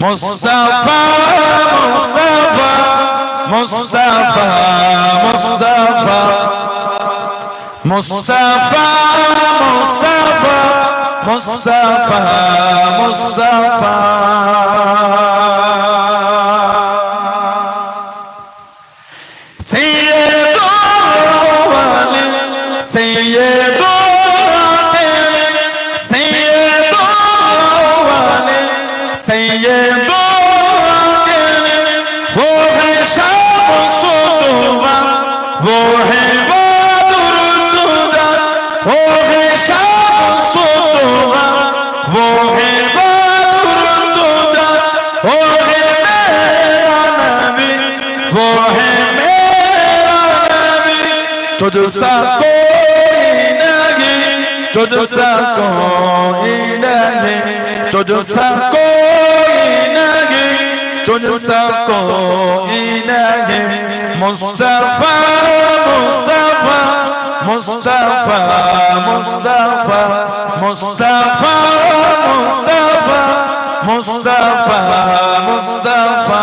মুস্তাফা মুস্তাফা মুস্তাফা মুস্তাফা মুস্তাফা মুস্তাফা মুস্তাফা মুস্তাফা سيد तुझसा कोई नहीं तुझसा कोई नहीं तुझसा कोई नहीं तुझसा कोई नहीं मुस्तफा मुस्तफा मुस्तफा मुस्तफा मुस्तफा मुस्तफा मुस्तफा मुस्तफा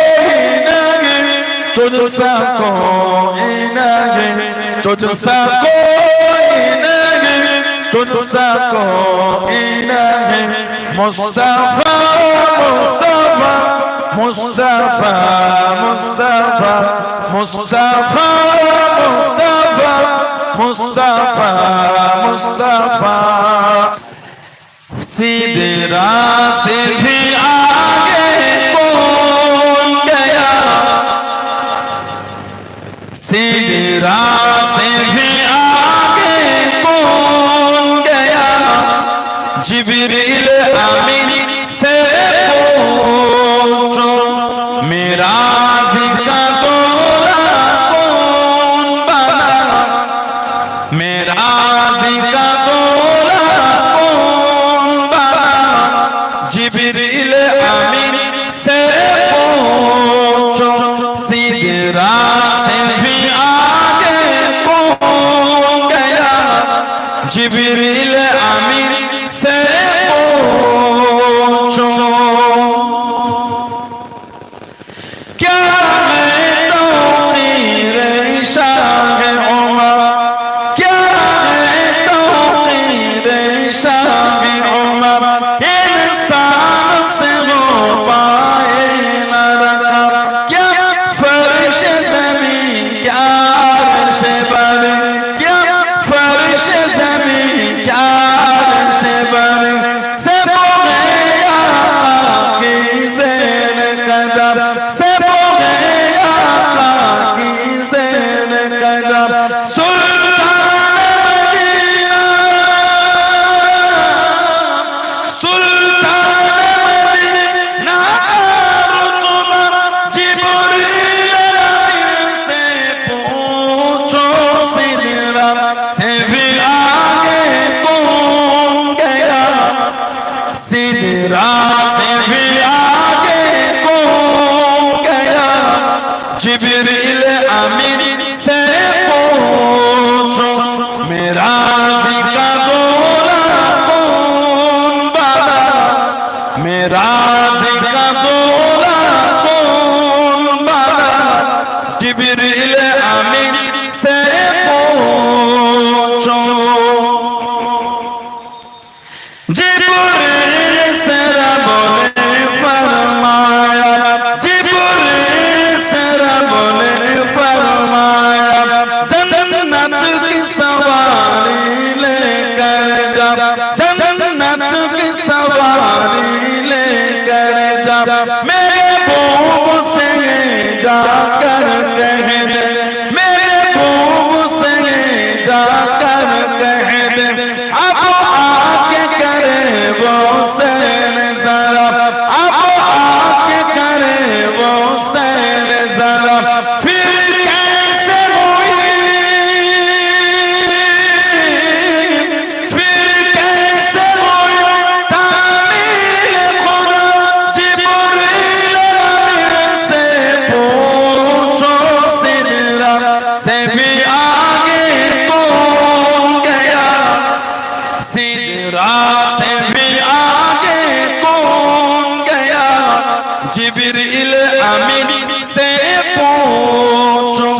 तुझसा कोई नहीं तुझसा कोई नहीं तुझसा कोई नहीं मुस्तफा मुस्तफा मुस्तफा मुस्तफा मुस्तफा मुस्तफा मुस्तफा मुस्तफा सिदरा सिदरा Se virá. জিবরিলা জিবরিল আমিন সে পৌঁছো মেরা জিকা গোলা কোন বাবা মেরা জিকা से भी आगे कौन गया सिदरा से भी आगे कौन गया जिब्रील अमीन से पूछो